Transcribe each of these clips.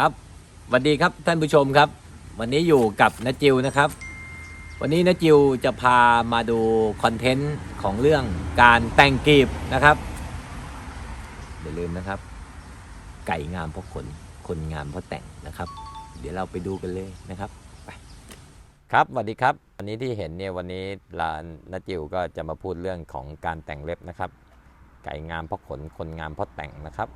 ครับสวัสดีครับท่านผู้ชมครับ วันนี้อยู่กับนจิวนะครับ วันนี้นจิวจะพามาดูคอนเทนต์ของเรื่องการแต่งกีบนะครับอย่าลืมนะครับ ไก่งามเพราะขนคนงามเพราะแต่งนะครับ เดี๋ยวเราไปดูกันเลยนะครับไปครับสวัสดีครับ วันนี้ที่เห็นเนี่ยวันนี้ลานนจิวก็จะมาพูดเรื่องของการแต่งเล็บนะครับ ไก่งามเพราะขนคนงามเพราะแต่งนะครับ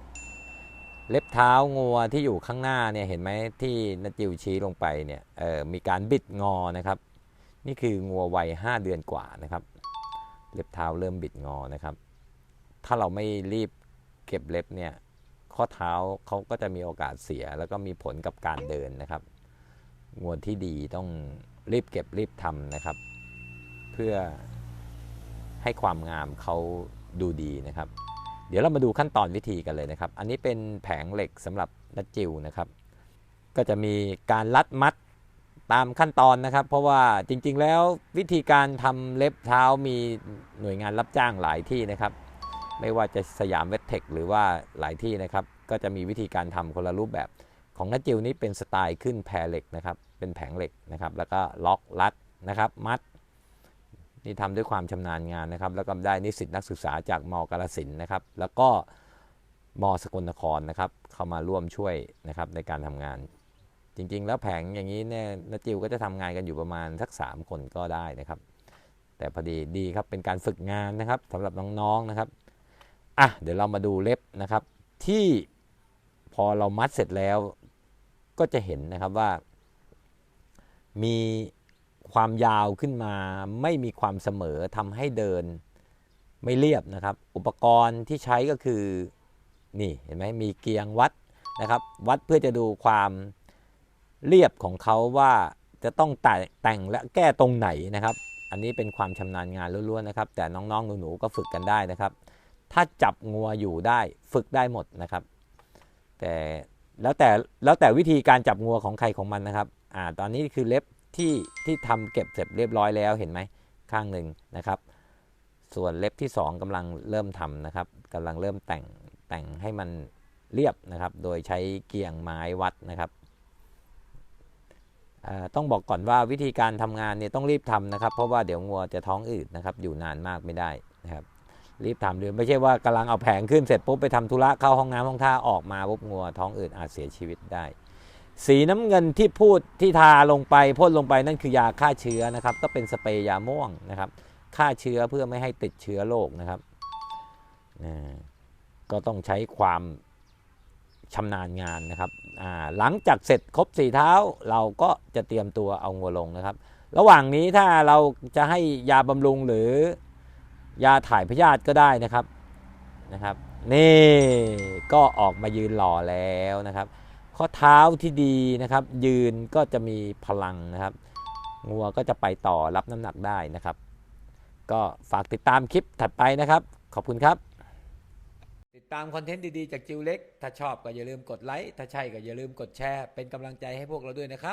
เล็บเท้างัวที่อยู่ข้างหน้าเนี่ยเห็นไหมที่นจิวชี้ลงไปเนี่ยเออมีการบิดงอนะครับ นี่คืองัววัย 5 เดือนกว่านะครับ เล็บเท้าเริ่มบิดงอนะครับ ถ้าเราไม่รีบเก็บเล็บเนี่ยข้อเท้าเขาก็จะมีโอกาสเสีย แล้วก็มีผลกับการเดินนะครับงัวที่ดีต้องรีบเก็บรีบทำนะครับ เพื่อให้ความงามเขาดูดีนะครับ เดี๋ยวเรามาดูขั้นตอนวิธีกันเลยนะครับ อันนี้เป็นแผงเหล็กสำหรับนัดจิวนะครับ ก็จะมีการรัดมัดตามขั้นตอนนะครับ เพราะว่าจริงๆแล้ววิธีการทำเล็บเท้ามีหน่วยงานรับจ้างหลายที่นะครับ ไม่ว่าจะสยามเวทเทคหรือว่าหลายที่นะครับ ก็จะมีวิธีการทำคนละรูปแบบของนัดจิวนี้เป็นสไตล์ขึ้นแพรเหล็กนะครับ เป็นแผงเหล็กนะครับ แล้วก็ล็อกรัดนะครับ มัด นี่ทำด้วยความชำนาญงานนะครับ แล้วก็ได้นิสิตนักศึกษาจากมกาลสินนะครับ แล้วก็มสกลนครนะครับ เข้ามาร่วมช่วยนะครับในการทำงาน จริงๆ แล้วแผงอย่างนี้เนี่ยนจิวก็จะทำงานกันอยู่ประมาณสัก 3 คนก็ได้นะครับ แต่พอดีดีครับเป็นการฝึกงานนะครับสำหรับน้องๆนะครับอะเดี๋ยวเรามาดูเล็บนะครับ ที่พอเรามัดเสร็จแล้วก็จะเห็นนะครับว่ามี ความยาวขึ้นมาไม่มีความเสมอทำให้เดินไม่เรียบนะครับ อุปกรณ์ที่ใช้ก็คือนี่เห็นไหมมีเกียงวัดนะครับ วัดเพื่อจะดูความเรียบของเขาว่าจะต้องแต่แตงและแก้ตรงไหนนะครับ อันนี้เป็นความชำนาญงานล้วนๆนะครับ แต่น้องๆหนูๆก็ฝึกกันได้นะครับ ถ้าจับงัวอยู่ได้ฝึกได้หมดนะครับ แต่แล้วแต่แล้วแต่วิธีการจับงัวของใครของมันนะครับอ่าตอนนี้คือเล็บ ที่ที่ทำเก็บเสร็จเรียบร้อยแล้วเห็นไหมข้างหนึ่งนะครับ ส่วนเล็บที่ 2กำลังเริ่มทำนะครับกำลังเริ่มแต่งแต่งให้มันเรียบนะครับ โดยใช้เกียงไม้วัดนะครับต้องบอกก่อนว่าวิธีการทำงานเนี่ยต้องรีบทำนะครับ เพราะว่าเดี๋ยวงัวจะท้องอืดนะครับอยู่นานมากไม่ได้นะครับรีบทำเลยไม่ใช่ว่ากำลังเอาแผงขึ้นเสร็จปุ๊บไปทำธุระเข้าห้องน้ำห้องท่าออกมาปุ๊บงัวท้องอืดอาจเสียชีวิตได้ สีน้ำเงินที่พูดที่ทาลงไปพ่นลงไปนั่นคือยาฆ่าเชื้อนะครับ ก็เป็นสเปรย์ยาม่วงนะครับฆ่าเชื้อเพื่อไม่ให้ติดเชื้อโรคนะครับก็ต้องใช้ความชำนาญงานนะครับหลังจากเสร็จครบสี่เท้าเราก็จะเตรียมตัวเอางัวลงนะครับ ระหว่างนี้ถ้าเราจะให้ยาบำรุงหรือยาถ่ายพยาธิก็ได้นะครับนะครับ นี่ก็ออกมายืนหล่อแล้วนะครับ ข้อเท้าที่ดีนะครับ ยืนก็จะมีพลังนะครับงัวก็จะไปต่อรับน้ำหนักได้นะครับ ก็ฝากติดตามคลิปถัดไปนะครับ ขอบคุณครับ ติดตามคอนเทนต์ดีๆจากจิวเล็ก ถ้าชอบก็อย่าลืมกดไลค์ถ้าใช่ก็อย่าลืมกดแชร์เป็นกำลังใจให้พวกเราด้วยนะครับ